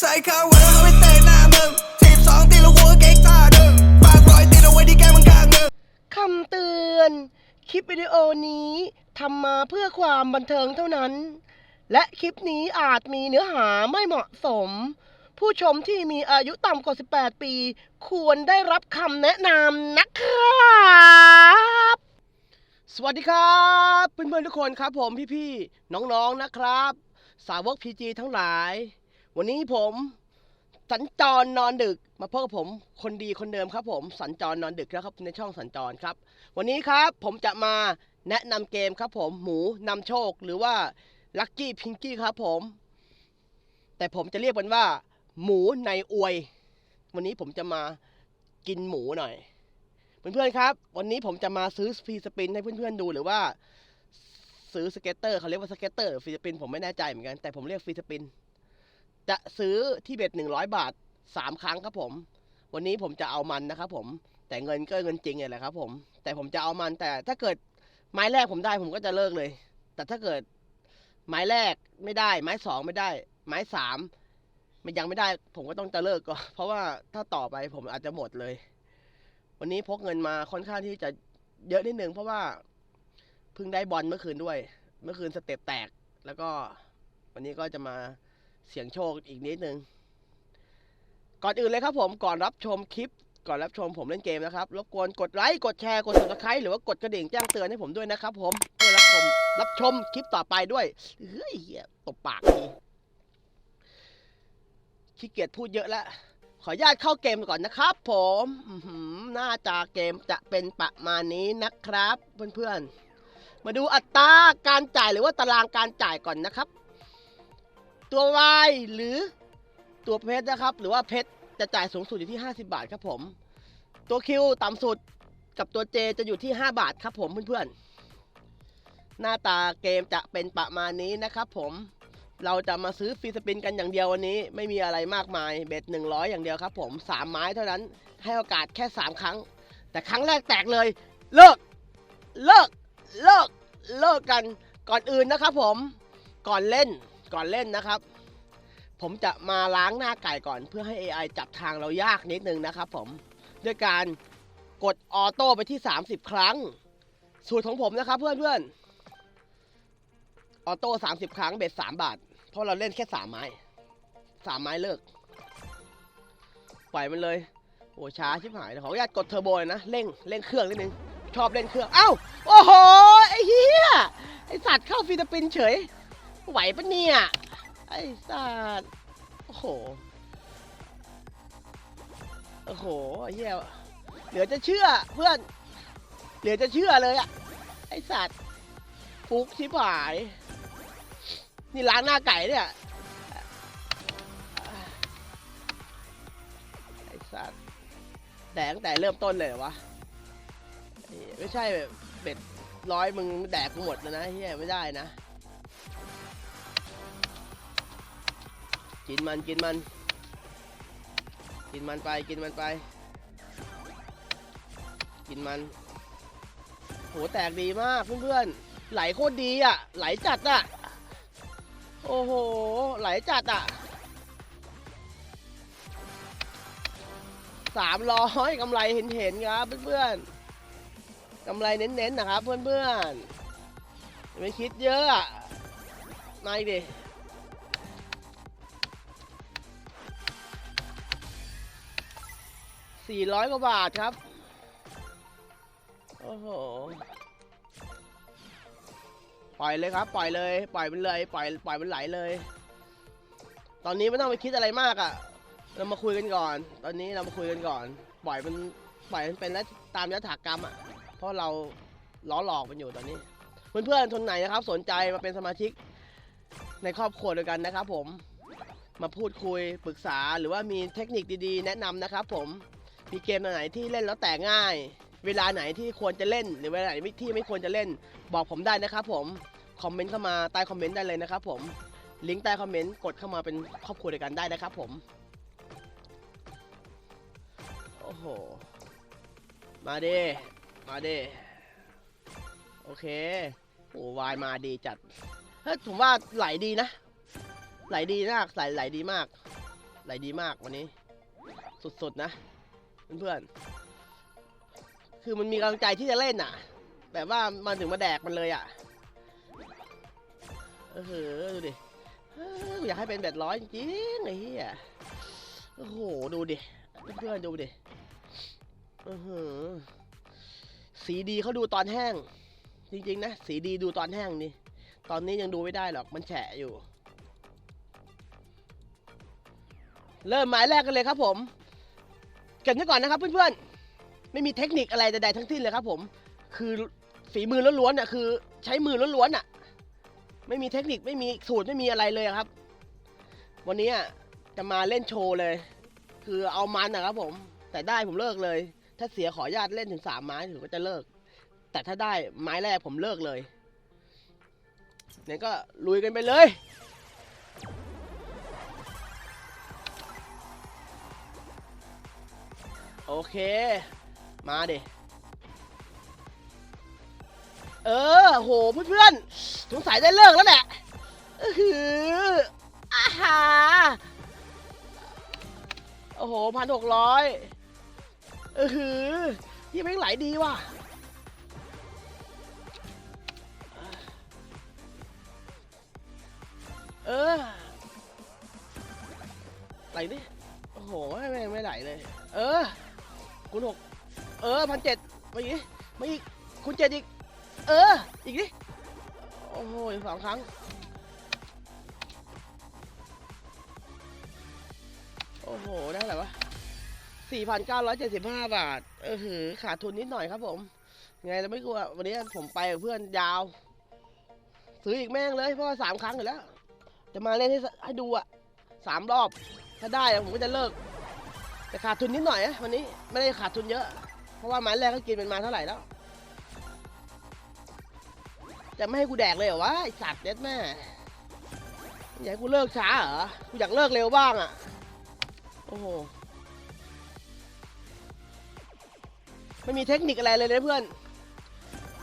ใส่ข้าววันแล้วไม่เตะหน้ามึงทีบสองตีล้วหัวเก๊กตาดึงฝากรอยตีเอาไว้ที่แก้มมึงกลางมึงคำเตือน คลิปวิดีโอนี้ทำมาเพื่อความบันเทิงเท่านั้น และคลิปนี้อาจมีเนื้อหาไม่เหมาะสม ผู้ชมที่มีอายุต่ำกว่า 18 ปี ควรได้รับคำแนะนำนะครับ สวัสดีครับเพื่อนๆทุกคนครับผมพี่ๆน้องๆนะครับ สาวกพีจีทั้งหลาย วันนี้ผม สัญจรนอนดึกมาพบกับผมคนดีคนเดิมครับ ผมสัญจรนอนดึกนะครับในช่องสัญจรครับ วันนี้ครับผมจะมาแนะนำเกมครับ ผมหมูนำโชคหรือว่าลัคกี้พิงกี้ครับ ผม แต่ผมจะเรียกมันว่า หมูในอวย วันนี้ผมจะมากินหมูหน่อยเพื่อนๆครับ วันนี้ผมจะมาซื้อฟรีสปินให้เพื่อนๆดูหรือว่าซื้อสเก็ตเตอร์เขาเรียกว่าสเก็ตเตอร์หรือฟรีสปินผมไม่แน่ใจเหมือนกันแต่ผมเรียกฟรีสปิน จะซื้อที่เบ็ดหนึ่งร้อยบาทสามครั้งครับผม วันนี้ผมจะเอามันนะครับผม แต่เงินก็เงินจริงเลยแหละครับผม แต่ผมจะเอามันแต่ถ้าเกิดไม้แรกผมได้ผมก็จะเลิกเลย แต่ถ้าเกิดไม้แรกไม่ได้ ไม้สองไม่ได้ ไม้สามมันยังไม่ได้ ผมก็ต้องจะเลิกก่อนเพราะว่าถ้าต่อไปผมอาจจะหมดเลย วันนี้พกเงินมาค่อนข้างที่จะเยอะนิดนึงเพราะว่าเพิ่งได้บอลเมื่อคืนด้วย เมื่อคืนสเต็ปแตก แล้วก็วันนี้ก็จะมา เสียงโชคอีกนิดนึง ก่อนอื่นเลยครับผมก่อนรับชมคลิป ก่อนรับชมผมเล่นเกมนะครับรบกวนกดไลค์กดแชร์กด subscribe หรือว่ากดกระดิ่งแจ้งเตือนให้ผมด้วยนะครับ ผมเพื่อรับชมรับชมคลิปต่อไปด้วยเฮ้ยตบปากทีขี้เกียจพูดเยอะแล้วขออนุญาตเข้าเกมก่อนนะครับ ผมหน้าจาเกมจะเป็นประมาณนี้นะครับ เพื่อนๆ มาดูอัตราการจ่ายหรือว่าตารางการจ่ายก่อนนะครับ ตัว Y หรือตัวเพชรนะครับ หรือว่าเพชรจะจ่ายสูงสุดอยู่ที่ 50 บาทครับผม ตัว Q ต่ำสุดกับตัว J จะอยู่ที่ 5 บาทครับผมเพื่อนๆ หน้าตาเกมจะเป็นประมาณนี้นะครับผม เราจะมาซื้อฟรีสปินกันอย่างเดียววันนี้ไม่มีอะไรมากมาย เบ็ด 100 อย่างเดียวครับผม 3 ไม้เท่านั้น ให้โอกาสแค่ 3 ครั้ง แต่ครั้งแรกแตกเลย เลิก เลิก เลิก เลิกกัน ก่อนอื่นนะครับผม ก่อนเล่น ก่อนเล่นนะครับ ผมจะมาล้างหน้าไก่ก่อน เพื่อให้ AI จับทางเรายากนิดนึงนะครับผมด้วยการกดออโต้ไปที่ 30 ครั้ง สูตรของผมนะครับเพื่อนเพื่อนๆออโต้30 ครั้งเบ็ด3บาท เพราะเราเล่นแค่ 3 ไม้ 3 ไม้เลิก ปล่อยมันเลยโอ้ช้าชิบหายขออนุญาตกดเทอร์โบนะเร่งเร่งเครื่องนิดนึงชอบเล่นเครื่อง เอ้า โอ้โห ไอ้เหี้ย ไอ้สัตว์เข้าฟิลิปปินส์เฉย ไหวปะเนี่ย ไอ้สัตว์โอ้โห โอ้โหเหี้ยเหลือจะเชื่อเพื่อน เหลือจะเชื่อเลยอะไอ้สัตว์ฟุกชิบหาย นี่ล้างหน้าไก่เนี่ยไอ้สัตว์แดงแต่เริ่มต้นเลยวะไม่ใช่แบบเป็ดร้อยมึงแดกกูหมดแล้วนะเฮียไม่ได้นะ กินมันกินมัน กินมันไปกินมันไป กินมันโหแตกดีมากเพื่อนๆไหลโคตรดีอะ ไหลจัดอะ โอ้โห ไหลจัดอะสามร้อยกำไรเห็นเห็นๆครับเพื่อนๆกำไรเน้นๆนะครับเพื่อนๆอย่าไม่คิดเยอะอะมาอีกดิ สี่ร้อยกว่าบาทครับ โอ้โห ปล่อยเลยครับ ปล่อยเลย ปล่อยมันเลย ปล่อย ปล่อยมันไหลเลย ตอนนี้ไม่ต้องไปคิดอะไรมากอะ่ะ เรามาคุยกันก่อน ตอนนี้เรามาคุยกันก่อน ปล่อยมัน ปล่อยมันเป็นแล้วตามยถากรรมอะ่ะ เพราะเราล้อหลอกมันอยู่ตอนนี้ เพื่อนๆคนไหนนะครับ สนใจมาเป็นสมาชิกในครอบครัวเดียกันนะครับผมมาพูดคุยปรึกษาหรือว่ามีเทคนิคดีๆ แนะนำนะครับผม มีเกมไหนที่เล่นแล้วแต่ง่าย เวลาไหนที่ควรจะเล่น หรือเวลาไหนที่ไม่ควรจะเล่น บอกผมได้นะครับผมคอมเมนต์เข้ามาใต้คอมเมนต์ได้เลยนะครับผมลิงก์ใต้คอมเมนต์กดเข้ามาเป็นครอบครัวเดียวกันได้นะครับผมโอ้โห มาเดมาเดโอเคโอ้วายมาดีจัด เฮ้ย ผมว่าไหลดีนะ ไหลดีมากไหลไหลดีมาก ไหลดีมากวันนี้ สุดๆนะ เพื่อนๆคือมันมีกำลังใจที่จะเล่นอะ แบบว่ามาถึงมาแดกมันเลยอะเออเหอดูดิอยากให้เป็นแบบร้อยจริงๆไอ้เหี้ยโอ้โหดูดิเพื่อนๆดูดิเออเหอสีดีเขาดูตอนแห้ง จริงๆนะ สีดีดูตอนแห้งนี่ตอนนี้ยังดูไม่ได้หรอกมันแฉะอยู่ เริ่มหมายแรกกันเลยครับผม เกรินไว้ก่อนนะครับเพื่อนๆ ไม่มีเทคนิคอะไรใดๆทั้งสิ้นเลยครับ ผม คือฝีมือล้วนๆน่ะคือ ใช้มือล้วนๆน่ะ ไม่มีเทคนิคไม่มีสูตรไม่มีอะไรเลยครับ วันนี้อะจะมาเล่นโชว์เลย คือเอามันนะครับผม แต่ได้ผมเลิกเลย ถ้าเสียขอญาตเล่นถึงสามไม้ถึงก็จะเลิก แต่ถ้าได้ไม้แรกผมเลิกเลยเนี่ยก็ลุยกันไปเลย โอเค มาเดเออ โห เพื่อนๆสงสัยได้เลิกแล้วแหละเออหืออาหาโอ้โหพันหกร้อยเออหือที่แม่งไหลดีว่ะเออไหลดิ โอ้โห ไม่ไม่ไม่ไหลเลย เออ คุณหกเออพันเจ็ดมาอีกมาอีกคุณเจ็ดอีก เออ อีกดิโอ้โหสองครั้ง โอ้โห ได้อะไรวะสี่พันเก้าร้อยเจ็ดสิบห้าบาท เออหือ ขาดทุนนิดหน่อยครับผม ไงเราไม่กลัว วันนี้ผมไปกับเพื่อนยาว ซื้ออีกแม่งเลย เพราะว่าสามครั้งอยู่แล้ว จะมาเล่นให้ให้ดูอะสามรอบ ถ้าได้ผมก็จะเลิก แต่ขาดทุนนิดหน่อยอะวันนี้ไม่ได้ขาดทุนเยอะ เพราะว่าไม้แรกก็กินเป็นมาเท่าไหร่แล้ว จะไม่ให้กูแดกเลยเหรอวะไอสัตว์เด็ดแม่อยากให้กูเลิกช้าเหรอกูอยากเลิกเร็วบ้างอะโอ้โหไม่มีเทคนิคอะไรเลยนะเพื่อน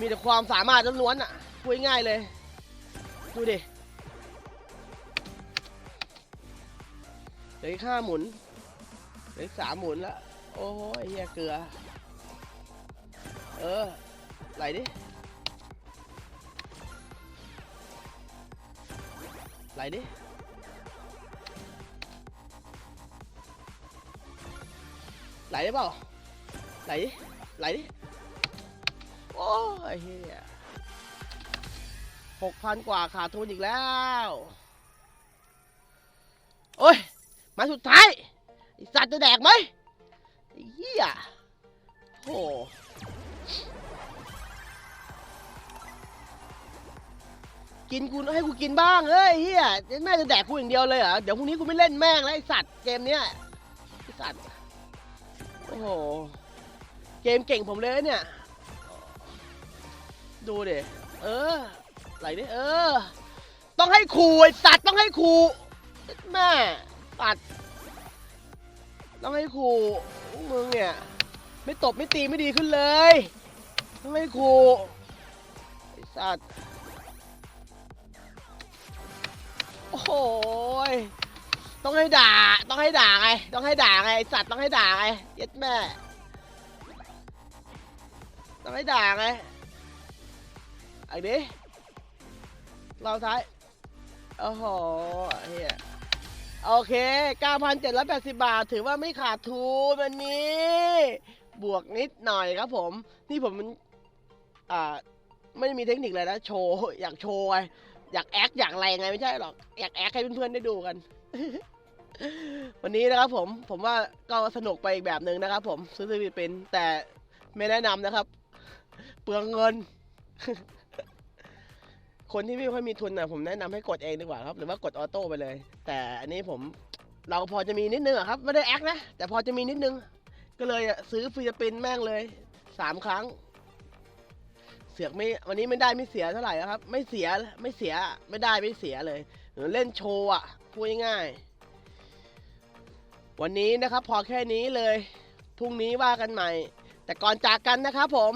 มีแต่ความสามารถล้วนๆอะพูดง่ายเลย ดูดิเหลืออีกห้าหมุน เลืออีกสามหมุนละโอ้ยเฮียเกลือ เออ ไหลดิ ไหลดิ ไหลได้เปล่า ไหลดิ ไหลดิ โอ้ยเฮียหกพันกว่าขาดทุนอีกแล้ว โอ้ย มาสุดท้าย ไอสัตว์จะแดกไหมไอ้เหี้ยโอ้กินกูให้กูกินบ้างเฮ้ยเฮียแม่จะแดกกูอย่างเดียวเลยเหรอเดี๋ยวพรุ่งนี้กูไม่เล่นแม่งแล้วไอสัตว์เกมเนี้ยไอสัตว์โอ้โหเกมเก่งผมเลยเนี่ย ดูดิเออไหลดิเออ ต้องให้ขู่ไอสัตว์ต้องให้ขู่แม่ปัด ต้องให้ครูมึงเนี่ย ไม่ตบไม่ตีไม่ดีขึ้นเลยต้องให้ครูไอ้สัตว์โอ้โหยต้องให้ด่า ต้องให้ด่าไง ต้องให้ด่าไงไอ้สัตว์ต้องให้ด่าไงเย็ดแม่ ต้องให้ด่าไงไอ้ดิเราท้ายโอ้โหเฮีย โอเค 9,780 บาท ถือว่าไม่ขาดทุนวันนี้ บวกนิดหน่อยครับผม นี่ผมมันอ่าไม่ได้มีเทคนิคเลยนะ โชว์ อยากโชว์ไงอยากแอคอยากอะไรไงไม่ใช่หรอก อยากแอคให้เพื่อนๆได้ดูกัน วันนี้นะครับผม ผมว่าก็สนุกไปอีกแบบหนึ่งนะครับผม ซื้อซื้อเป็นแต่ไม่แนะนำนะครับ เปลืองเงิน คนที่ไม่ค่อยมีทุนนะผมแนะนำให้กดเองดีกว่าครับ หรือว่ากดออโต้ไปเลย แต่อันนี้ผมเราพอจะมีนิดนึงครับ ไม่ได้แอคนะ แต่พอจะมีนิดนึง ก็เลยซื้อฟิลิปปินแม่งเลยสามครั้ง เสือกไม่วันนี้ไม่ได้ไม่เสียเท่าไหร่ครับ ไม่เสียไม่เสียไม่ได้ไม่เสียเลยเล่นโชว์อะพูดง่ายๆวันนี้นะครับพอแค่นี้เลย พรุ่งนี้ว่ากันใหม่ แต่ก่อนจากกันนะครับผม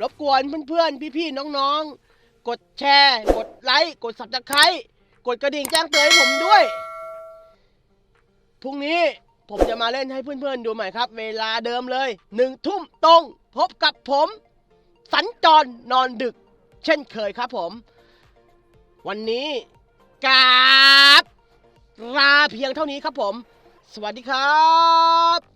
รบกวนเพื่อนๆ พี่ๆ น้องๆ กดแชร์ กดไลค์ กดสับตะไคร้กดกระดิ่งแจ้งเตือนให้ผมด้วย พรุ่งนี้ผมจะมาเล่นให้เพื่อนๆดูใหม่ครับ เวลาเดิมเลยหนึ่งทุ่มตรง พบกับผม สัญจรนอนดึก เช่นเคยครับผม วันนี้กราบลาเพียงเท่านี้ครับผม สวัสดีครับ